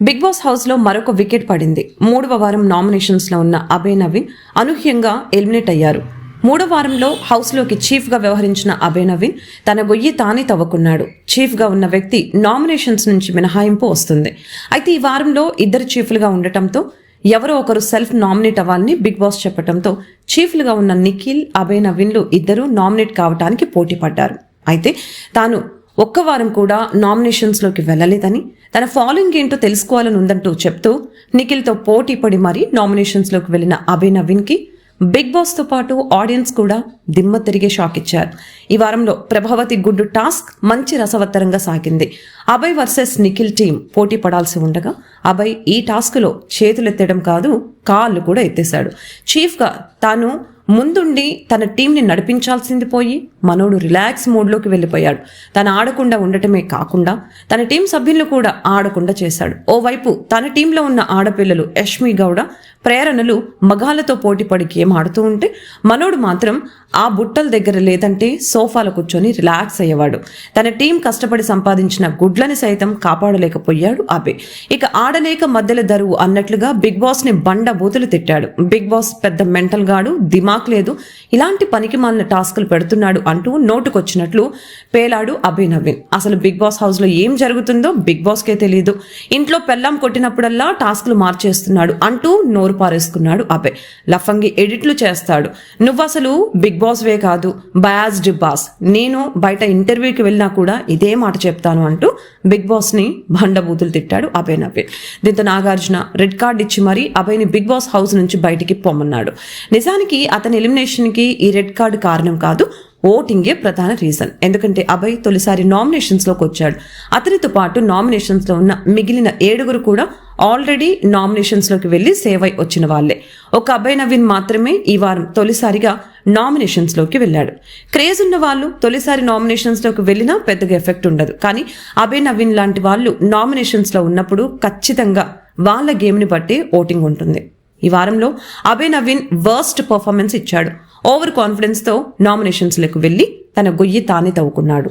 Big boss హౌస్లో మరొక wicket పడింది. మూడవ వారం నామినేషన్స్లో ఉన్న అభయ్ నవీన్ అనూహ్యంగా ఎలిమినేట్ అయ్యారు. మూడవ వారంలో హౌస్లోకి చీఫ్గా వ్యవహరించిన అభయ్ నవీన్ తన గొయ్యి తానే తవ్వుకున్నాడు. చీఫ్గా ఉన్న వ్యక్తి నామినేషన్స్ నుంచి మినహాయింపు వస్తుంది. అయితే ఈ వారంలో ఇద్దరు చీఫ్లుగా ఉండటంతో ఎవరో ఒకరు సెల్ఫ్ నామినేట్ అవ్వాలని బిగ్ బాస్ చెప్పడంతో చీఫ్లుగా ఉన్న నిఖిల్ అభయ్ నవీన్లు ఇద్దరు నామినేట్ కావడానికి పోటీ పడ్డారు అయితే తాను ఒక్క వారం కూడా నామినేషన్స్లోకి వెళ్ళలేదని తన ఫాలోయింగ్ ఏంటో తెలుసుకోవాలని ఉందంటూ చెప్తూ నిఖిల్తో పోటీ పడి మరీ నామినేషన్స్లోకి వెళ్ళిన అభయ్ నవీన్కి బిగ్ బాస్తో పాటు ఆడియన్స్ కూడా దిమ్మ తిరిగే షాక్ ఇచ్చారు. ఈ వారంలో ప్రభావతి గుడ్డు టాస్క్ మంచి రసవత్తరంగా సాగింది. అభయ్ వర్సెస్ నిఖిల్ టీం పోటీ పడాల్సి ఉండగా అభయ్ ఈ టాస్క్లో చేతులెత్తడం కాదు కాళ్ళు కూడా ఎత్తేశాడు. చీఫ్గా తాను ముందుండి తన టీంని నడిపించాల్సింది పోయి మనోడు రిలాక్స్ మోడ్లోకి వెళ్ళిపోయాడు. తను ఆడకుండా ఉండటమే కాకుండా తన టీం సభ్యులను కూడా ఆడకుండా చేశాడు. ఓవైపు తన టీంలో ఉన్న ఆడపిల్లలు యష్మి గౌడ ప్రేరణలు మగాలతో పోటీపడి గేమ్ ఆడుతూ ఉంటే మనోడు మాత్రం ఆ బుట్టల దగ్గర లేదంటే సోఫాలో కూర్చొని రిలాక్స్ అయ్యేవాడు. తన టీం కష్టపడి సంపాదించిన గుడ్లని సైతం కాపాడలేకపోయాడు అబే. ఇక ఆడలేక మధ్యల దరువు అన్నట్లుగా బిగ్ బాస్ని బండ బూతులు తిట్టాడు. బిగ్ బాస్ పెద్ద మెంటల్ గాడు దిమాక్ లేదు. ఇలాంటి పనికి మాలిన టాస్కులు పెడుతున్నాడు అంటూ నోటుకొచ్చినట్లు పేలాడు అభినవీన్ నవీన్ అసలు బిగ్ బాస్ హౌస్లో ఏం జరుగుతుందో బిగ్ బాస్కే తెలియదు ఇంట్లో పెళ్ళాం కొట్టినప్పుడల్లా టాస్క్లు మార్చేస్తున్నాడు అంటూ నోరు పారేసుకున్నాడు అభయ్. లఫంగి ఎడిట్లు చేస్తాడు. నువ్వు అసలు బిగ్ బాస్ వే కాదు బయాజ్డ్ బాస్. నేను బయట ఇంటర్వ్యూకి వెళ్ళినా కూడా ఇదే మాట చెప్తాను అంటూ బిగ్ బాస్ని బండబూతులు తిట్టాడు అభయ్ నవీన్ దీంతో నాగార్జున రెడ్ కార్డ్ ఇచ్చి మరీ అభయ్ని బిగ్ బాస్ హౌస్ నుంచి బయటికి పొమ్మన్నాడు. నిజానికి అతని ఎలిమినేషన్కి ఈ రెడ్ కార్డు కారణం కాదు ఓటింగే ప్రధాన రీజన్. ఎందుకంటే అభయ్ తొలిసారి నామినేషన్స్లోకి వచ్చాడు. అతనితో పాటు నామినేషన్స్లో ఉన్న మిగిలిన ఏడుగురు కూడా ఆల్రెడీ నామినేషన్స్లోకి వెళ్ళి సేవ్ అయి వచ్చిన వాళ్ళే. ఒక అభయ్ నవీన్ మాత్రమే ఈ వారం తొలిసారిగా నామినేషన్స్లోకి వెళ్ళాడు. క్రేజ్ ఉన్న వాళ్ళు తొలిసారి నామినేషన్స్లోకి వెళ్ళినా పెద్దగా ఎఫెక్ట్ ఉండదు. కానీ అభయ్ నవీన్ లాంటి వాళ్ళు నామినేషన్స్లో ఉన్నప్పుడు ఖచ్చితంగా వాళ్ళ గేమ్ని బట్టి ఓటింగ్ ఉంటుంది. ఈ వారంలో అభయ్ నవీన్ వర్స్ట్ పర్ఫార్మెన్స్ ఇచ్చాడు. ఓవర్ కాన్ఫిడెన్స్తో నామినేషన్స్లకు వెళ్ళి తన గొయ్యి తానే తవ్వుకున్నాడు.